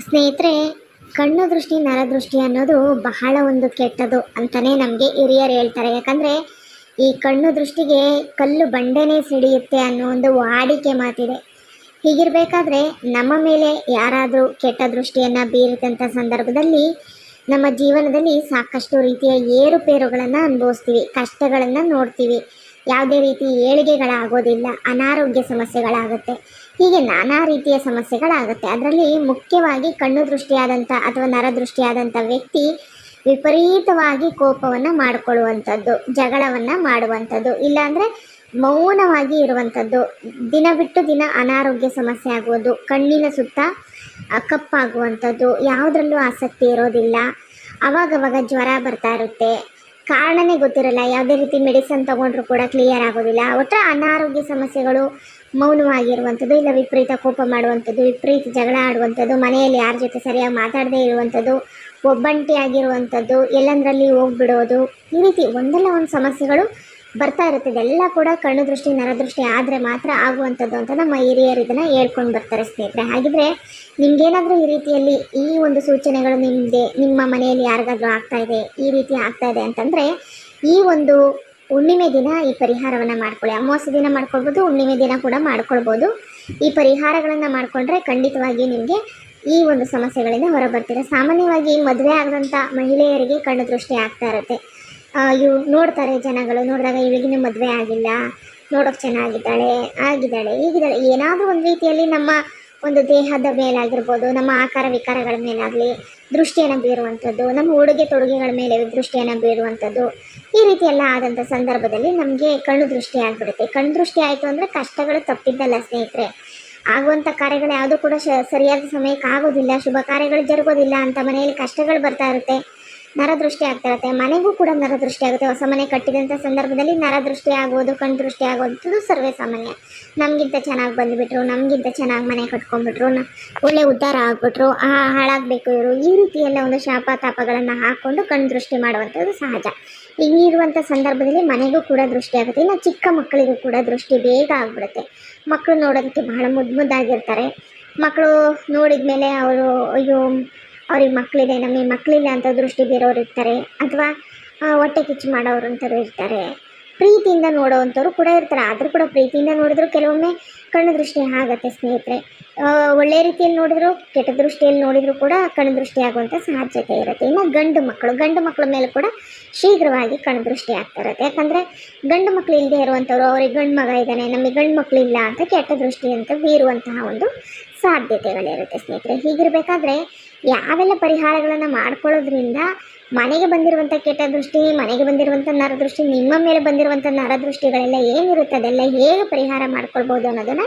ಸ್ನೇಹಿತರೆ, ಕಣ್ಣು ದೃಷ್ಟಿ ನರದೃಷ್ಟಿ ಅನ್ನೋದು ಬಹಳ ಒಂದು ಕೆಟ್ಟದು ಅಂತಲೇ ನಮಗೆ ಹಿರಿಯರು ಹೇಳ್ತಾರೆ. ಯಾಕಂದರೆ, ಈ ಕಣ್ಣು ದೃಷ್ಟಿಗೆ ಕಲ್ಲು ಬಂಡೆನೇ ಸಿಡಿಯುತ್ತೆ ಅನ್ನೋ ಒಂದು ವಾಡಿಕೆ ಮಾತಿದೆ. ಹೀಗಿರಬೇಕಾದ್ರೆ, ನಮ್ಮ ಮೇಲೆ ಯಾರಾದರೂ ಕೆಟ್ಟ ದೃಷ್ಟಿಯನ್ನು ಬೀರಿದಂಥ ಸಂದರ್ಭದಲ್ಲಿ, ನಮ್ಮ ಜೀವನದಲ್ಲಿ ಸಾಕಷ್ಟು ರೀತಿಯ ಏರುಪೇರುಗಳನ್ನು ಅನುಭವಿಸ್ತೀವಿ, ಕಷ್ಟಗಳನ್ನು ನೋಡ್ತೀವಿ. ಯಾವುದೇ ರೀತಿ ಏಳಿಗೆಗಳಾಗೋದಿಲ್ಲ, ಅನಾರೋಗ್ಯ ಸಮಸ್ಯೆಗಳಾಗುತ್ತೆ. ಹೀಗೆ ನಾನಾ ರೀತಿಯ ಸಮಸ್ಯೆಗಳಾಗುತ್ತೆ. ಅದರಲ್ಲಿ ಮುಖ್ಯವಾಗಿ ಕಣ್ಣು ದೃಷ್ಟಿಯಾದಂಥ ಅಥವಾ ನರದೃಷ್ಟಿಯಾದಂಥ ವ್ಯಕ್ತಿ ವಿಪರೀತವಾಗಿ ಕೋಪವನ್ನು ಮಾಡಿಕೊಳ್ಳುವಂಥದ್ದು, ಜಗಳವನ್ನು ಮಾಡುವಂಥದ್ದು, ಇಲ್ಲಾಂದರೆ ಮೌನವಾಗಿ ಇರುವಂಥದ್ದು. ದಿನ ಬಿಟ್ಟು ದಿನ ಅನಾರೋಗ್ಯ ಸಮಸ್ಯೆ ಆಗುವುದು, ಕಣ್ಣಿನ ಸುತ್ತ ಕಪ್ಪಾಗುವಂಥದ್ದು ಯಾವುದರಲ್ಲೂ ಆಸಕ್ತಿ ಇರೋದಿಲ್ಲ. ಅವಾಗವಾಗ ಜ್ವರ ಬರ್ತಾ ಇರುತ್ತೆ. ಕಾರಣನೇ ಗೊತ್ತಿರಲ್ಲ, ಯಾವುದೇ ರೀತಿ ಮೆಡಿಸನ್ ತೊಗೊಂಡ್ರೂ ಕೂಡ ಕ್ಲಿಯರ್ ಆಗೋದಿಲ್ಲ. ಒಟ್ಟು ಅನಾರೋಗ್ಯ ಸಮಸ್ಯೆಗಳು ಮೌನವಾಗಿರುವಂಥದ್ದು ಇಲ್ಲ ವಿಪರೀತ ಕೋಪ ಮಾಡುವಂಥದ್ದು, ವಿಪರೀತ ಜಗಳ ಆಡುವಂಥದ್ದು, ಮನೆಯಲ್ಲಿ ಯಾರ ಜೊತೆ ಸರಿಯಾಗಿ ಮಾತಾಡದೇ ಇರುವಂಥದ್ದು, ಒಬ್ಬಂಟಿಯಾಗಿರುವಂಥದ್ದು, ಎಲ್ಲಂದರಲ್ಲಿ ಹೋಗ್ಬಿಡೋದು, ಈ ರೀತಿ ಒಂದಲ್ಲ ಒಂದು ಸಮಸ್ಯೆಗಳು ಬರ್ತಾ ಇರುತ್ತೆ. ಇದೆಲ್ಲ ಕೂಡ ಕಣ್ಣು ದೃಷ್ಟಿ ನರದೃಷ್ಟಿ ಆದರೆ ಮಾತ್ರ ಆಗುವಂಥದ್ದು ಅಂತ ನಮ್ಮ ಹಿರಿಯರು ಇದನ್ನು ಹೇಳ್ಕೊಂಡು ಬರ್ತಾರೆ ಸ್ನೇಹಿತರೆ. ಹಾಗಿದ್ರೆ ನಿಮಗೇನಾದರೂ ಈ ರೀತಿಯಲ್ಲಿ ಈ ಒಂದು ಸೂಚನೆಗಳು ನಿಮಗೆ ನಿಮ್ಮ ಮನೆಯಲ್ಲಿ ಯಾರಿಗಾದರೂ ಆಗ್ತಾ ಇದೆ, ಈ ರೀತಿ ಆಗ್ತಾ ಇದೆ ಅಂತಂದರೆ ಈ ಒಂದು ಹುಣ್ಣಿಮೆ ದಿನ ಈ ಪರಿಹಾರವನ್ನು ಮಾಡ್ಕೊಳ್ಳಿ. ಅಮಾವಾಸ್ಯೆ ದಿನ ಮಾಡ್ಕೊಳ್ಬೋದು, ಹುಣ್ಣಿಮೆ ದಿನ ಕೂಡ ಮಾಡ್ಕೊಳ್ಬೋದು. ಈ ಪರಿಹಾರಗಳನ್ನು ಮಾಡಿಕೊಂಡ್ರೆ ಖಂಡಿತವಾಗಿ ನಿಮಗೆ ಈ ಒಂದು ಸಮಸ್ಯೆಗಳಿಂದ ಹೊರಬರ್ತೀರ. ಸಾಮಾನ್ಯವಾಗಿ ಮದುವೆ ಆಗದಂಥ ಮಹಿಳೆಯರಿಗೆ ಕಣ್ಣು ದೃಷ್ಟಿ ಆಗ್ತಾ ಇರುತ್ತೆ. ಇವು ನೋಡ್ತಾರೆ ಜನಗಳು, ನೋಡಿದಾಗ ಇವಳಿಗಿನ್ನೂ ಮದುವೆ ಆಗಿಲ್ಲ, ನೋಡೋಕೆ ಚೆನ್ನಾಗಿದ್ದಾಳೆ, ಆಗಿದ್ದಾಳೆ, ಈಗಿದ್ದಾಳೆ. ಏನಾದರೂ ಒಂದು ರೀತಿಯಲ್ಲಿ ನಮ್ಮ ಒಂದು ದೇಹದ ಮೇಲಾಗಿರ್ಬೋದು, ನಮ್ಮ ಆಕಾರ ವಿಕಾರಗಳ ಮೇಲಾಗಲಿ, ದೃಷ್ಟಿಯನ್ನು ಬೀರುವಂಥದ್ದು, ನಮ್ಮ ಉಡುಗೆ ತೊಡುಗೆಗಳ ಮೇಲೆ ದೃಷ್ಟಿಯನ್ನು ಬೀರುವಂಥದ್ದು, ಈ ರೀತಿ ಎಲ್ಲ ಆದಂಥ ಸಂದರ್ಭದಲ್ಲಿ ನಮಗೆ ಕಣ್ಣು ದೃಷ್ಟಿ ಆಗಿಬಿಡುತ್ತೆ. ಕಣ್ಣು ದೃಷ್ಟಿ ಆಯಿತು ಅಂದರೆ ಕಷ್ಟಗಳು ತಪ್ಪಿದ್ದಲ್ಲ ಸ್ನೇಹಿತರೆ. ಆಗುವಂಥ ಕಾರ್ಯಗಳು ಯಾವುದೂ ಕೂಡ ಸರಿಯಾದ ಸಮಯಕ್ಕೆ ಆಗೋದಿಲ್ಲ, ಶುಭ ಕಾರ್ಯಗಳು ಜರುಗೋದಿಲ್ಲ ಅಂತ ಮನೆಯಲ್ಲಿ ಕಷ್ಟಗಳು ಬರ್ತಾ ಇರುತ್ತೆ. ನರದೃಷ್ಟಿ ಆಗ್ತಾ ಇರುತ್ತೆ. ಮನೆಗೂ ಕೂಡ ನರದೃಷ್ಟಿ ಆಗುತ್ತೆ. ಹೊಸ ಮನೆ ಕಟ್ಟಿದಂಥ ಸಂದರ್ಭದಲ್ಲಿ ನರದೃಷ್ಟಿ ಆಗೋದು ಕಣ್ಣು ದೃಷ್ಟಿ ಆಗೋದು ಸರ್ವೇ ಸಾಮಾನ್ಯ. ನಮಗಿಂತ ಚೆನ್ನಾಗಿ ಬಂದುಬಿಟ್ರು, ನಮಗಿಂತ ಚೆನ್ನಾಗಿ ಮನೆ ಕಟ್ಕೊಂಡ್ಬಿಟ್ರು, ನ ಒಳ್ಳೆ ಉದ್ಧಾರ ಆಗ್ಬಿಟ್ರು, ಆ ಹಾಳಾಗಬೇಕು ಇವರು. ಈ ರೀತಿಯೆಲ್ಲ ಒಂದು ಶಾಪ ತಾಪಗಳನ್ನು ಹಾಕ್ಕೊಂಡು ಕಣ್ಣು ದೃಷ್ಟಿ ಮಾಡುವಂಥದ್ದು ಸಹಜ. ಹಿಂಗಿರುವಂಥ ಸಂದರ್ಭದಲ್ಲಿ ಮನೆಗೂ ಕೂಡ ದೃಷ್ಟಿ ಆಗುತ್ತೆ. ಇನ್ನು ಚಿಕ್ಕ ಮಕ್ಕಳಿಗೂ ಕೂಡ ದೃಷ್ಟಿ ಬೇಗ ಆಗ್ಬಿಡುತ್ತೆ. ಮಕ್ಕಳು ನೋಡೋದಕ್ಕೆ ಬಹಳ ಮುದ್ದು ಮುದ್ದಾಗಿರ್ತಾರೆ. ಮಕ್ಕಳು ನೋಡಿದ ಮೇಲೆ ಅವರು, ಅಯ್ಯೋ ಅವ್ರಿಗೆ ಮಕ್ಕಳಿದೆ ನಮಗೆ ಮಕ್ಕಳಿಲ್ಲ ಅಂತ ದೃಷ್ಟಿ ಬೇರೆಯವರು ಇರ್ತಾರೆ, ಅಥವಾ ಹೊಟ್ಟೆ ಕಿಚ್ಚು ಮಾಡೋರು ಅಂತರೂ ಇರ್ತಾರೆ. ಪ್ರೀತಿಯಿಂದ ನೋಡೋವಂಥವ್ರು ಕೂಡ ಇರ್ತಾರೆ, ಆದರೂ ಕೂಡ ಪ್ರೀತಿಯಿಂದ ನೋಡಿದ್ರು ಕೆಲವೊಮ್ಮೆ ಕಣ್ಣು ದೃಷ್ಟಿ ಆಗುತ್ತೆ ಸ್ನೇಹಿತರೆ. ಒಳ್ಳೆ ರೀತಿಯಲ್ಲಿ ನೋಡಿದ್ರು, ಕೆಟ್ಟ ದೃಷ್ಟಿಯಲ್ಲಿ ನೋಡಿದ್ರು ಕೂಡ ಕಣ್ಣು ದೃಷ್ಟಿ ಆಗುವಂಥ ಸಾಧ್ಯತೆ ಇರುತ್ತೆ. ಇನ್ನು ಗಂಡು ಮಕ್ಕಳು, ಗಂಡು ಮಕ್ಕಳ ಮೇಲೆ ಕೂಡ ಶೀಘ್ರವಾಗಿ ಕಣ್ಣು ದೃಷ್ಟಿ ಆಗ್ತಾ ಇರುತ್ತೆ. ಯಾಕಂದರೆ ಗಂಡು ಮಕ್ಕಳು ಇಲ್ಲದೆ ಇರುವಂಥವ್ರು, ಅವ್ರಿಗೆ ಗಂಡು ಮಗ ಇದ್ದಾನೆ, ನಮಗೆ ಗಂಡು ಮಕ್ಕಳು ಇಲ್ಲ ಅಂತ ಕೆಟ್ಟ ದೃಷ್ಟಿ ಅಂತ ಬೀರುವಂತಹ ಒಂದು ಸಾಧ್ಯತೆಗಳಿರುತ್ತೆ ಸ್ನೇಹಿತರೆ. ಹೀಗಿರಬೇಕಾದ್ರೆ ಯಾವೆಲ್ಲ ಪರಿಹಾರಗಳನ್ನು ಮಾಡ್ಕೊಳ್ಳೋದ್ರಿಂದ ಮನೆಗೆ ಬಂದಿರುವಂಥ ಕೆಟ್ಟ ದೃಷ್ಟಿ, ಮನೆಗೆ ಬಂದಿರುವಂಥ ನರದೃಷ್ಟಿ ನಿಮ್ಮ ಮೇಲೆ ಬಂದಿರುವಂಥ ನರದೃಷ್ಟಿಗಳೆಲ್ಲ ಏನಿರುತ್ತೆ? ಅದೆಲ್ಲ ಹೇಗೆ ಪರಿಹಾರ ಮಾಡ್ಕೊಳ್ಬೋದು ಅನ್ನೋದನ್ನು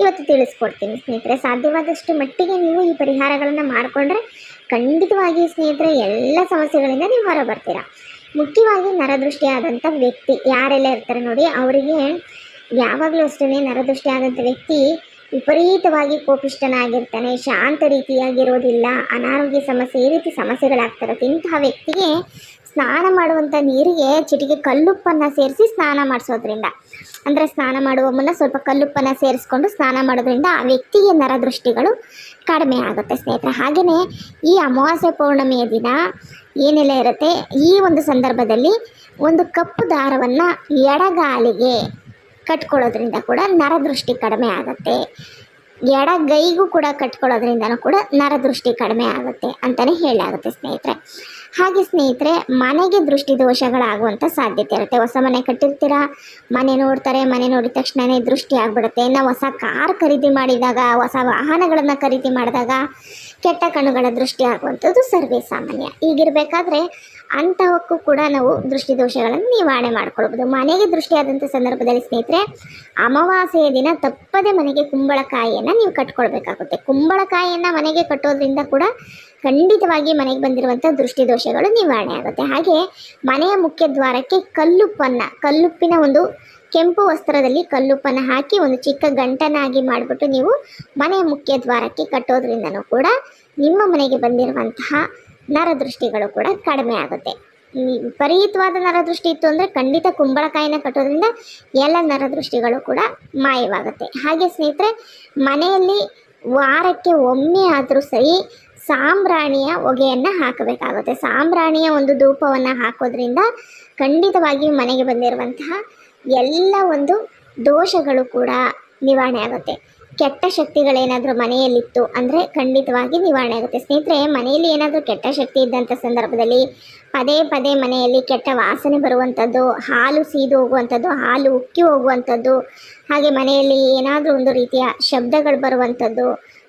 ಇವತ್ತು ತಿಳಿಸ್ಕೊಡ್ತೀನಿ ಸ್ನೇಹಿತರೆ. ಸಾಧ್ಯವಾದಷ್ಟು ಮಟ್ಟಿಗೆ ನೀವು ಈ ಪರಿಹಾರಗಳನ್ನು ಮಾಡಿಕೊಂಡ್ರೆ ಖಂಡಿತವಾಗಿ ಸ್ನೇಹಿತರೆ ಎಲ್ಲ ಸಮಸ್ಯೆಗಳಿಂದ ನೀವು ಹೊರ ಬರ್ತೀರಾ ಮುಖ್ಯವಾಗಿ ನರದೃಷ್ಟಿ ಆದಂಥ ವ್ಯಕ್ತಿ, ಯಾರೆಲ್ಲ ಇರ್ತಾರೆ ನೋಡಿ, ಅವರಿಗೆ ಯಾವಾಗಲೂ ಅಷ್ಟೇ ನರದೃಷ್ಟಿ ಆದಂಥ ವ್ಯಕ್ತಿ ವಿಪರೀತವಾಗಿ ಕೋಪಿಷ್ಟನಾಗಿರ್ತಾನೆ ಶಾಂತ ರೀತಿಯಾಗಿರೋದಿಲ್ಲ, ಅನಾರೋಗ್ಯ ಸಮಸ್ಯೆ, ಈ ರೀತಿ ಸಮಸ್ಯೆಗಳಾಗ್ತಿರುತ್ತೆ ಇಂತಹ ವ್ಯಕ್ತಿಗೆ ಸ್ನಾನ ಮಾಡುವಂಥ ನೀರಿಗೆ ಚಿಟಿಕೆ ಕಲ್ಲುಪ್ಪನ್ನು ಸೇರಿಸಿ ಸ್ನಾನ ಮಾಡಿಸೋದ್ರಿಂದ. ಅಂದರೆ ಸ್ನಾನ ಮಾಡುವ ಮುನ್ನ ಸ್ವಲ್ಪ ಕಲ್ಲುಪ್ಪನ್ನು ಸೇರಿಸ್ಕೊಂಡು ಸ್ನಾನ ಮಾಡೋದ್ರಿಂದ ಆ ವ್ಯಕ್ತಿಗೆ ನರದೃಷ್ಟಿಗಳು ಕಡಿಮೆ ಆಗುತ್ತೆ ಸ್ನೇಹಿತರೆ. ಹಾಗೆಯೇ ಈ ಅಮಾವಾಸ್ಯೆ ಪೌರ್ಣಮಿಯ ದಿನ ಏನೆಲ್ಲ ಇರುತ್ತೆ? ಈ ಒಂದು ಸಂದರ್ಭದಲ್ಲಿ ಒಂದು ಕಪ್ಪು ದಾರವನ್ನು ಎಡಗಾಲಿಗೆ ಕಟ್ಕೊಳ್ಳೋದ್ರಿಂದ ಕೂಡ ನರದೃಷ್ಟಿ ಕಡಿಮೆ ಆಗುತ್ತೆ. ಎಡಗೈಗೂ ಕೂಡ ಕಟ್ಕೊಳ್ಳೋದ್ರಿಂದನೂ ಕೂಡ ನರದೃಷ್ಟಿ ಕಡಿಮೆ ಆಗುತ್ತೆ ಅಂತಲೇ ಹೇಳಾಗುತ್ತೆ ಸ್ನೇಹಿತರೆ. ಹಾಗೆ ಸ್ನೇಹಿತರೆ, ಮನೆಗೆ ದೃಷ್ಟಿ ದೋಷಗಳಾಗುವಂಥ ಸಾಧ್ಯತೆ ಇರುತ್ತೆ. ಹೊಸ ಮನೆ ಕಟ್ಟಿರ್ತೀರಾ, ಮನೆ ನೋಡ್ತಾರೆ, ಮನೆ ನೋಡಿದ ತಕ್ಷಣವೇ ದೃಷ್ಟಿ ಆಗ್ಬಿಡುತ್ತೆ. ನಾವು ಹೊಸ ಕಾರ್ ಖರೀದಿ ಮಾಡಿದಾಗ, ಹೊಸ ವಾಹನಗಳನ್ನು ಖರೀದಿ ಮಾಡಿದಾಗ ಕೆಟ್ಟ ಕಣ್ಣುಗಳ ದೃಷ್ಟಿ ಆಗುವಂಥದ್ದು ಸರ್ವೇ ಸಾಮಾನ್ಯ. ಹೀಗಿರಬೇಕಾದ್ರೆ ಅಂಥವಕ್ಕೂ ಕೂಡ ನಾವು ದೃಷ್ಟಿ ದೋಷಗಳನ್ನು ನಿವಾರಣೆ ಮಾಡ್ಕೊಳ್ಬೋದು. ಮನೆಗೆ ದೃಷ್ಟಿಯಾದಂಥ ಸಂದರ್ಭದಲ್ಲಿ ಸ್ನೇಹಿತರೆ, ಅಮಾವಾಸ್ಯೆಯ ದಿನ ತಪ್ಪದೆ ಮನೆಗೆ ಕುಂಬಳಕಾಯಿಯನ್ನು ನೀವು ಕಟ್ಕೊಳ್ಬೇಕಾಗುತ್ತೆ. ಕುಂಬಳಕಾಯಿಯನ್ನು ಮನೆಗೆ ಕಟ್ಟೋದ್ರಿಂದ ಕೂಡ ಖಂಡಿತವಾಗಿ ಮನೆಗೆ ಬಂದಿರುವಂಥ ದೃಷ್ಟಿ ದೋಷಗಳು ನಿವಾರಣೆ ಆಗುತ್ತೆ. ಹಾಗೆ ಮನೆಯ ಮುಖ್ಯ ದ್ವಾರಕ್ಕೆ ಕಲ್ಲುಪ್ಪನ್ನು, ಕಲ್ಲುಪ್ಪಿನ ಒಂದು ಕೆಂಪು ವಸ್ತ್ರದಲ್ಲಿ ಕಲ್ಲುಪ್ಪನ್ನು ಹಾಕಿ ಒಂದು ಚಿಕ್ಕ ಗಂಟನಾಗಿ ಮಾಡಿಬಿಟ್ಟು ನೀವು ಮನೆ ಮುಖ್ಯ ದ್ವಾರಕ್ಕೆ ಕಟ್ಟೋದ್ರಿಂದನೂ ಕೂಡ ನಿಮ್ಮ ಮನೆಗೆ ಬಂದಿರುವಂತಹ ನರದೃಷ್ಟಿಗಳು ಕೂಡ ಕಡಿಮೆ ಆಗುತ್ತೆ. ವಿಪರೀತವಾದ ನರದೃಷ್ಟಿ ಇತ್ತು ಅಂದರೆ ಖಂಡಿತ ಕುಂಬಳಕಾಯಿನ ಕಟ್ಟೋದ್ರಿಂದ ಎಲ್ಲ ನರದೃಷ್ಟಿಗಳು ಕೂಡ ಮಾಯವಾಗುತ್ತೆ. ಹಾಗೆ ಸ್ನೇಹಿತರೆ, ಮನೆಯಲ್ಲಿ ವಾರಕ್ಕೆ ಒಮ್ಮೆ ಆದರೂ ಸರಿ ಸಾಂಬ್ರಾಣಿಯ ಹೊಗೆಯನ್ನು ಹಾಕಬೇಕಾಗುತ್ತೆ. ಸಾಂಬ್ರಾಣಿಯ ಒಂದು ಧೂಪವನ್ನು ಹಾಕೋದ್ರಿಂದ ಖಂಡಿತವಾಗಿಯೂ ಮನೆಗೆ ಬಂದಿರುವಂತಹ ಎಲ್ಲ ಒಂದು ದೋಷಗಳು ಕೂಡ ನಿವಾರಣೆ ಆಗುತ್ತೆ. ಕೆಟ್ಟ ಶಕ್ತಿಗಳೇನಾದರೂ ಮನೆಯಲ್ಲಿತ್ತು ಅಂದರೆ ಖಂಡಿತವಾಗಿ ನಿವಾರಣೆ ಆಗುತ್ತೆ. ಸ್ನೇಹಿತರೆ, ಮನೆಯಲ್ಲಿ ಏನಾದರೂ ಕೆಟ್ಟ ಶಕ್ತಿ ಇದ್ದಂಥ ಸಂದರ್ಭದಲ್ಲಿ ಪದೇ ಪದೇ ಮನೆಯಲ್ಲಿ ಕೆಟ್ಟ ವಾಸನೆ ಬರುವಂಥದ್ದು, ಹಾಲು ಸೀದು ಹೋಗುವಂಥದ್ದು, ಹಾಲು ಉಕ್ಕಿ ಹೋಗುವಂಥದ್ದು, ಹಾಗೆ ಮನೆಯಲ್ಲಿ ಏನಾದರೂ ಒಂದು ರೀತಿಯ ಶಬ್ದಗಳು ಬರುವಂಥದ್ದು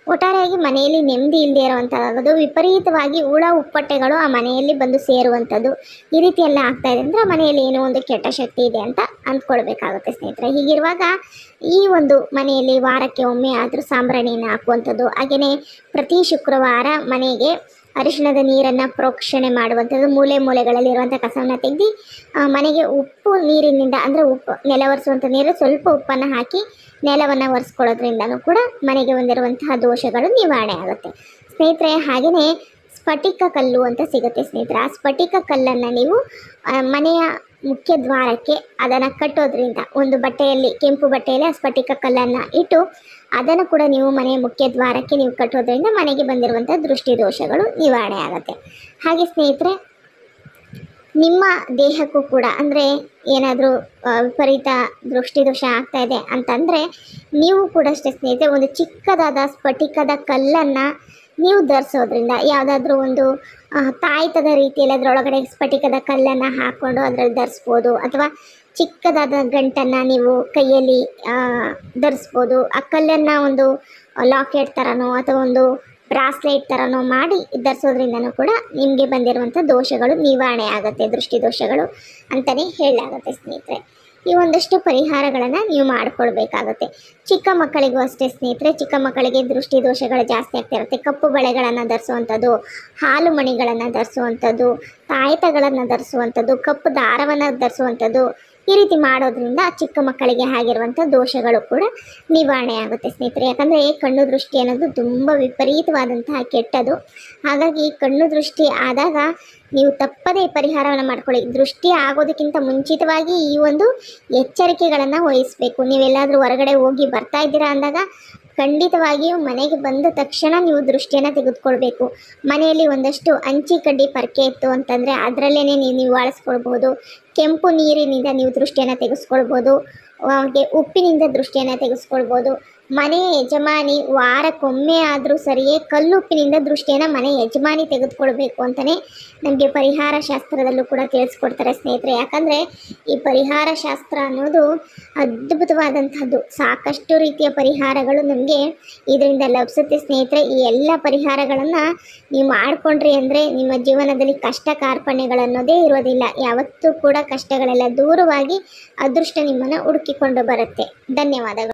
ಒಟ್ಟಾರೆಯಾಗಿ ಮನೆಯಲ್ಲಿ ನೆಮ್ಮದಿ ಇಲ್ಲದೆ ಇರುವಂಥದ್ದು ವಿಪರೀತವಾಗಿ ಹುಳ ಉಪ್ಪಟ್ಟೆಗಳು ಆ ಮನೆಯಲ್ಲಿ ಬಂದು ಸೇರುವಂಥದ್ದು ಈ ರೀತಿ ಎಲ್ಲ ಆಗ್ತಾ ಇದೆ. ಅಂದರೆ ಮನೆಯಲ್ಲಿ ಏನೋ ಒಂದು ಕೆಟ್ಟ ಶಕ್ತಿ ಇದೆ ಅಂತ ಅಂದ್ಕೊಳ್ಬೇಕಾಗುತ್ತೆ ಸ್ನೇಹಿತರೆ. ಹೀಗಿರುವಾಗ ಈ ಒಂದು ಮನೆಯಲ್ಲಿ ವಾರಕ್ಕೆ ಒಮ್ಮೆ ಆದರೂ ಸಾಂಬ್ರಾಣಿಯನ್ನು ಹಾಕುವಂಥದ್ದು ಹಾಗೆಯೇ ಪ್ರತಿ ಶುಕ್ರವಾರ ಮನೆಗೆ ಅರಿಶಿಣದ ನೀರನ್ನು ಪ್ರೋಕ್ಷಣೆ ಮಾಡುವಂಥದ್ದು, ಮೂಲೆ ಮೂಲೆಗಳಲ್ಲಿರುವಂಥ ಕಸವನ್ನು ತೆಗೆದು ಮನೆಗೆ ಉಪ್ಪು ನೀರಿನಿಂದ, ಅಂದರೆ ಉಪ್ಪು ನೆಲ ಒರೆಸುವಂಥ ನೀರು ಸ್ವಲ್ಪ ಉಪ್ಪನ್ನು ಹಾಕಿ ನೆಲವನ್ನು ಒರೆಸ್ಕೊಳ್ಳೋದ್ರಿಂದನೂ ಕೂಡ ಮನೆಗೆ ಬಂದಿರುವಂತಹ ದೋಷಗಳು ನಿವಾರಣೆ ಆಗುತ್ತೆ. ಸ್ನೇಹಿತರೆ, ಹಾಗೆಯೇ ಸ್ಫಟಿಕ ಕಲ್ಲು ಅಂತ ಸಿಗುತ್ತೆ ಸ್ನೇಹಿತರೆ. ಆ ಸ್ಫಟಿಕ ಕಲ್ಲನ್ನು ನೀವು ಮನೆಯ ಮುಖ್ಯ ದ್ವಾರಕ್ಕೆ ಅದನ್ನು ಕಟ್ಟೋದ್ರಿಂದ ಒಂದು ಬಟ್ಟೆಯಲ್ಲಿ, ಕೆಂಪು ಬಟ್ಟೆಯಲ್ಲಿ ಆ ಸ್ಫಟಿಕ ಕಲ್ಲನ್ನು ಇಟ್ಟು ಅದನ್ನು ಕೂಡ ನೀವು ಮನೆಯ ಮುಖ್ಯ ದ್ವಾರಕ್ಕೆ ನೀವು ಕಟ್ಟೋದ್ರಿಂದ ಮನೆಗೆ ಬಂದಿರುವಂಥ ದೃಷ್ಟಿ ದೋಷಗಳು ನಿವಾರಣೆ ಆಗುತ್ತೆ. ಹಾಗೆ ಸ್ನೇಹಿತರೆ, ನಿಮ್ಮ ದೇಹಕ್ಕೂ ಕೂಡ ಅಂದರೆ ಏನಾದರೂ ವಿಪರೀತ ದೃಷ್ಟಿದೋಷ ಆಗ್ತಾಯಿದೆ ಅಂತಂದರೆ ನೀವು ಕೂಡ ಅಷ್ಟೇ ಸ್ನೇಹಿತರೆ ಒಂದು ಚಿಕ್ಕದಾದ ಸ್ಫಟಿಕದ ಕಲ್ಲನ್ನು ನೀವು ಧರಿಸೋದ್ರಿಂದ ಯಾವುದಾದ್ರೂ ಒಂದು ತಾಯ್ತದ ರೀತಿಯಲ್ಲಿ ಅದರೊಳಗಡೆ ಸ್ಫಟಿಕದ ಕಲ್ಲನ್ನು ಹಾಕ್ಕೊಂಡು ಅದರಲ್ಲಿ ಧರಿಸ್ಬೋದು. ಅಥವಾ ಚಿಕ್ಕದಾದ ಗಂಟನ್ನು ನೀವು ಕೈಯಲ್ಲಿ ಧರಿಸ್ಬೋದು. ಆ ಕಲ್ಲನ್ನು ಒಂದು ಲಾಕೆಟ್ ಥರನೋ ಅಥವಾ ಒಂದು ಬ್ರಾಸ್ಲೆಟ್ ಥರನೋ ಮಾಡಿ ಧರಿಸೋದ್ರಿಂದನೂ ಕೂಡ ನಿಮಗೆ ಬಂದಿರುವಂಥ ದೋಷಗಳು ನಿವಾರಣೆ ಆಗುತ್ತೆ ದೃಷ್ಟಿ ದೋಷಗಳು ಅಂತಲೇ ಹೇಳಲಾಗುತ್ತೆ ಸ್ನೇಹಿತರೆ. ಈ ಒಂದಷ್ಟು ಪರಿಹಾರಗಳನ್ನು ನೀವು ಮಾಡಿಕೊಳ್ಬೇಕಾಗುತ್ತೆ. ಚಿಕ್ಕ ಮಕ್ಕಳಿಗೂ ಅಷ್ಟೇ ಸ್ನೇಹಿತರೆ, ಚಿಕ್ಕ ಮಕ್ಕಳಿಗೆ ದೃಷ್ಟಿ ದೋಷಗಳು ಜಾಸ್ತಿ ಆಗ್ತಾ ಇರುತ್ತೆ. ಕಪ್ಪು ಬಳೆಗಳನ್ನು ಧರಿಸುವಂಥದ್ದು, ಹಾಲು ಮಣಿಗಳನ್ನು ಧರಿಸುವಂಥದ್ದು, ತಾಯ್ತಗಳನ್ನು ಧರಿಸುವಂಥದ್ದು, ಕಪ್ಪು ದಾರವನ್ನು ಧರಿಸುವಂಥದ್ದು ಈ ರೀತಿ ಮಾಡೋದ್ರಿಂದ ಚಿಕ್ಕ ಮಕ್ಕಳಿಗೆ ಆಗಿರುವಂಥ ದೋಷಗಳು ಕೂಡ ನಿವಾರಣೆ ಆಗುತ್ತೆ ಸ್ನೇಹಿತರೆ. ಯಾಕಂದರೆ ಕಣ್ಣು ದೃಷ್ಟಿ ಅನ್ನೋದು ತುಂಬ ವಿಪರೀತವಾದಂತಹ ಕೆಟ್ಟದು. ಹಾಗಾಗಿ ಕಣ್ಣು ದೃಷ್ಟಿ ಆದಾಗ ನೀವು ತಪ್ಪದೇ ಪರಿಹಾರವನ್ನು ಮಾಡ್ಕೊಳ್ಳಿ. ದೃಷ್ಟಿ ಆಗೋದಕ್ಕಿಂತ ಮುಂಚಿತವಾಗಿ ಈ ಒಂದು ಎಚ್ಚರಿಕೆಗಳನ್ನು ವಹಿಸಬೇಕು. ನೀವೆಲ್ಲಾದರೂ ಹೊರಗಡೆ ಹೋಗಿ ಬರ್ತಾ ಇದ್ದೀರಾ ಅಂದಾಗ ಖಂಡಿತವಾಗಿಯೂ ಮನೆಗೆ ಬಂದ ತಕ್ಷಣ ನೀವು ದೃಷ್ಟಿಯನ್ನು ತೆಗೆದುಕೊಳ್ಬೇಕು. ಮನೆಯಲ್ಲಿ ಒಂದಷ್ಟು ಅಂಚಿ ಕಡ್ಡಿ ಪರಕೆ ಇತ್ತು ಅಂತಂದರೆ ಅದರಲ್ಲೇ ನೀವು ನಿವಾಳಿಸ್ಕೊಳ್ಬೋದು ಕೆಂಪು ನೀರಿನಿಂದ ನೀವು ದೃಷ್ಟಿಯನ್ನು ತೆಗೆಸ್ಕೊಳ್ಬೋದು. ಹಾಗೆ ಉಪ್ಪಿನಿಂದ ದೃಷ್ಟಿಯನ್ನು ತೆಗೆಸ್ಕೊಳ್ಬೋದು. ಮನೆಯ ಯಜಮಾನಿ ವಾರಕ್ಕೊಮ್ಮೆ ಆದರೂ ಸರಿಯೇ ಕಲ್ಲುಪ್ಪಿನಿಂದ ದೃಷ್ಟಿಯನ್ನು ಮನೆ ಯಜಮಾನಿ ತೆಗೆದುಕೊಳ್ಬೇಕು ಅಂತಲೇ ನಮಗೆ ಪರಿಹಾರ ಶಾಸ್ತ್ರದಲ್ಲೂ ಕೂಡ ತಿಳಿಸ್ಕೊಡ್ತಾರೆ ಸ್ನೇಹಿತರೆ. ಯಾಕಂದರೆ ಈ ಪರಿಹಾರ ಶಾಸ್ತ್ರ ಅನ್ನೋದು ಅದ್ಭುತವಾದಂಥದ್ದು. ಸಾಕಷ್ಟು ರೀತಿಯ ಪರಿಹಾರಗಳು ನಮಗೆ ಇದರಿಂದ ಲಭಿಸುತ್ತೆ ಸ್ನೇಹಿತರೆ. ಈ ಎಲ್ಲ ಪರಿಹಾರಗಳನ್ನು ನೀವು ಮಾಡಿಕೊಂಡ್ರಿ ಅಂದರೆ ನಿಮ್ಮ ಜೀವನದಲ್ಲಿ ಕಷ್ಟ ಕಾರ್ಪಣ್ಯಗಳನ್ನೋದೇ ಇರೋದಿಲ್ಲ. ಯಾವತ್ತೂ ಕೂಡ ಕಷ್ಟಗಳೆಲ್ಲ ದೂರವಾಗಿ ಅದೃಷ್ಟ ನಿಮ್ಮನ್ನು ಹುಡುಕಿಕೊಂಡು ಬರುತ್ತೆ. ಧನ್ಯವಾದಗಳು.